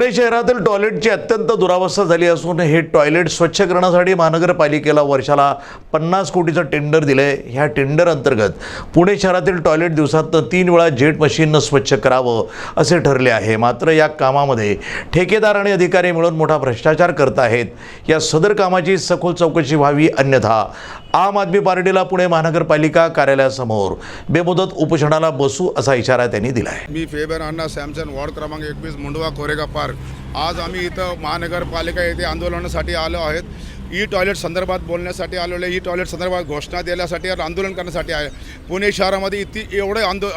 पुणे शहरातील टॉयलेटची अत्यंत दुरावस्था झाली असून हे टॉयलेट स्वच्छ करण्यासाठी महानगरपालिकेला वर्षाला पन्नास कोटीचं टेंडर दिलं आहे ह्या टेंडर अंतर्गत पुणे शहरातील टॉयलेट दिवसातनं तीन वेळा जेट मशीननं स्वच्छ करावं असे ठरले आहे. मात्र या कामामध्ये ठेकेदार आणि अधिकारी मिळून मोठा भ्रष्टाचार करत आहेत. या सदर कामाची सखोल चौकशी व्हावी अन्यथा आम आदमी पार्टीला पुणे महानगरपालिका कार्यालयासमोर बेमुदत उपोषणाला बसू असा इशारा त्यांनी दिला आहे मी फेबर अण्णा सॅमसन वॉर्ड क्रमांक एकवीस मुंडवा कोरेगा पार्क. आज आम्ही इथं महानगरपालिका येथे आंदोलनासाठी आलो आहेत. ई टॉयलेट संदर्भात बोलण्यासाठी आलेलो आहे. ई टॉयलेट संदर्भात घोषणा देण्यासाठी आंदोलन करण्यासाठी आहे. पुणे शहरामध्ये इथे एवढे आंदो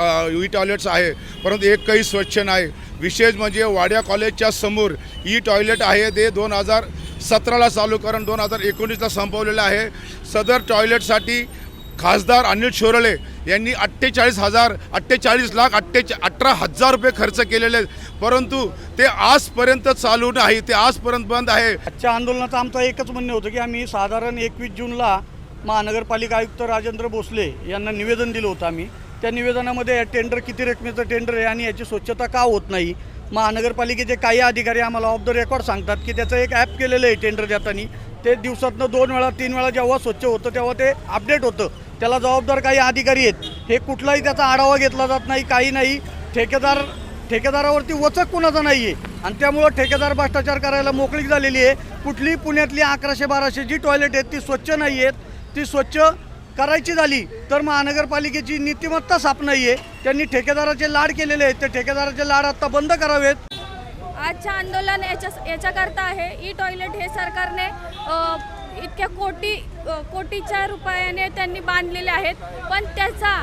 ई टॉयलेट्स आहे परंतु एक काही स्वच्छ नाही. विशेष म्हणजे वाड्या कॉलेजच्या समोर ई टॉयलेट आहे. ते दोन हजार सतराला चालू करून दोन हजार एकोणीसला संपवलेलं आहे. सदर टॉयलेटसाठी खासदार अनिल शोरळे यांनी अठ्ठेचाळीस हजार अठ्ठेचाळीस लाख अठ्ठेचा अठरा हजार रुपये खर्च केलेले आहेत. परंतु ते आजपर्यंत चालू नाही ते आजपर्यंत बंद आहे. आजच्या आंदोलनाचं आमचं एकच म्हणणं होतं की आम्ही साधारण एकवीस जूनला महानगरपालिका आयुक्त राजेंद्र भोसले यांना निवेदन दिलं होतं आम्ही. त्या निवेदनामध्ये टेंडर किती रकमेचं टेंडर आहे आणि याची स्वच्छता का होत नाही महानगरपालिकेचे काही अधिकारी आम्हाला ऑफ द रेकॉर्ड सांगतात की त्याचं एक ॲप केलेलं आहे टेंडर देताना. ते दिवसातनं दोन वेळा तीन वेळा जेव्हा स्वच्छ होतं तेव्हा ते अपडेट होतं. त्याला जबाबदार काही अधिकारी आहेत. हे कुठलाही त्याचा आढावा घेतला जात नाही काही नाही. ठेकेदार ठेकेदारावरती वचक कुणाचा नाही आहे आणि त्यामुळं ठेकेदार भ्रष्टाचार करायला मोकळीक झालेली आहे. कुठली पुण्यातली अकराशे बाराशे जी टॉयलेट आहेत ती स्वच्छ नाही आहेत ती स्वच्छ करायची झाली तर महानगरपालिकेची नीतिमत्ता साफ नाही आहे. त्यांनी ठेकेदाराचे लाड केलेले आहेत. ते ठेकेदाराचे लाड आत्ता बंद करावेत. आजचं आंदोलन याच्या याच्याकरता आहे. ई टॉयलेट हे सरकारने इतक्या कोटी कोटीच्या रुपयाने त्यांनी बांधलेले आहेत. पण त्याचा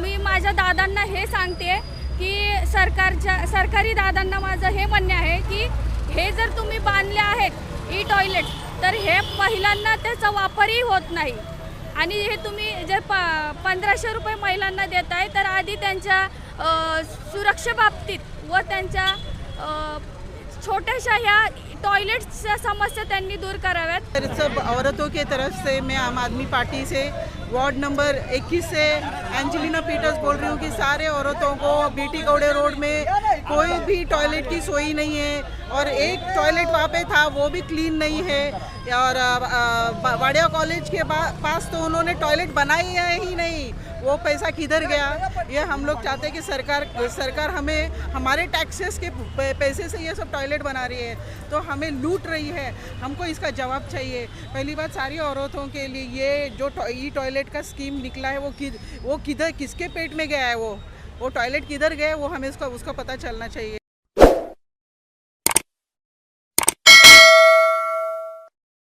मी माझ्या दादांना हे सांगते की सरकारच्या सरकारी दादांना माझं हे म्हणणे आहे की हे जर तुम्ही बांधले आहेत ई टॉयलेट तर हे महिलांना त्याचा वापरही होत नाही. आणि हे तुम्ही जे प पंधराशे रुपये महिलांना देत आहे तर आधी त्यांच्या सुरक्षेबाबतीत व त्यांच्या छोट्याशा ह्या टॉयलेट्सच्या समस्या त्यांनी दूर कराव्यात. तर सब औरतों के तरफ से मैं आम आदमी पार्टी से वार्ड नंबर 21 से एंजेलिना पीटर्स बोल रही हूँ कि सारे औरतों को बीटी गौडे रोड में कोई भी टॉयलेट की सोई नहीं है और एक टॉयलेट वहाँ पे था, वो भी क्लीन नहीं है। और वाडिया कॉलेज के पास तो उन्होंने टॉयलेट बनाई है ही नहीं। वो पैसा किधर गया? ये हम लोग चाहते हैं कि सरकार सरकार हमें, हमारे टैक्सेस के पैसे से ये सब टॉयलेट बना रही है। तो हमें लूट रही है। हमको इसका जवाब चाहिए। पहली बात सारी औरतों के लिए ये जो ई टॉयलेट का स्कीम निकला है, वो कि वो किधर, किसके पेट में गया है वो? वो टॉयलेट किधर गए वो हमें उसका उसका पता चलना चाहिए।